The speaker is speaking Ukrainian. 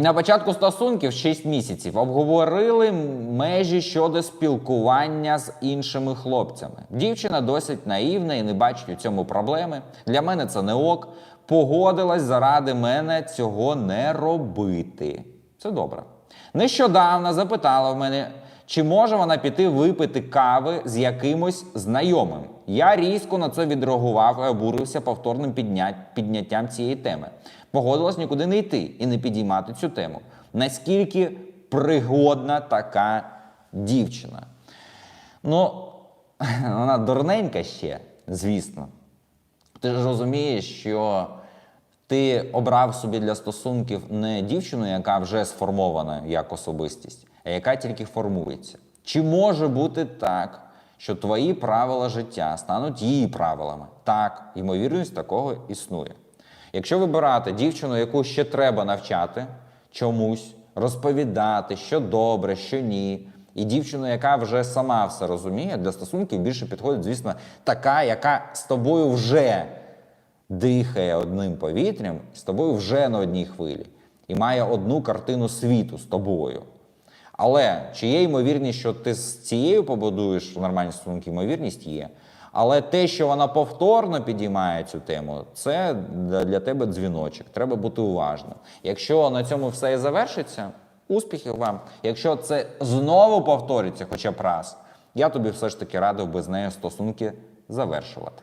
На початку стосунків 6 місяців обговорили межі щодо спілкування з іншими хлопцями. Дівчина досить наївна і не бачить у цьому проблеми. Для мене це не ок. Погодилась заради мене цього не робити. Це добре. Нещодавно запитала в мене, чи може вона піти випити кави з якимось знайомим. Я різко на це відреагував і обурився повторним підняттям цієї теми. Погодилась нікуди не йти і не підіймати цю тему. Наскільки пригодна така дівчина? Ну, вона дурненька ще, звісно. Ти ж розумієш, що ти обрав собі для стосунків не дівчину, яка вже сформована як особистість, а яка тільки формується. Чи може бути так, що твої правила життя стануть її правилами? Так, ймовірність такого існує. Якщо вибирати дівчину, яку ще треба навчати чомусь, розповідати, що добре, що ні, і дівчину, яка вже сама все розуміє, для стосунків більше підходить, звісно, така, яка з тобою вже дихає одним повітрям, з тобою вже на одній хвилі і має одну картину світу з тобою. Але чи є ймовірність, що ти з цією побудуєш нормальні стосунки? Ймовірність є. Але те, що вона повторно підіймає цю тему, це для тебе дзвіночок. Треба бути уважним. Якщо на цьому все і завершиться, успіхів вам. Якщо це знову повториться хоча б раз, я тобі все ж таки радив би з нею стосунки завершувати.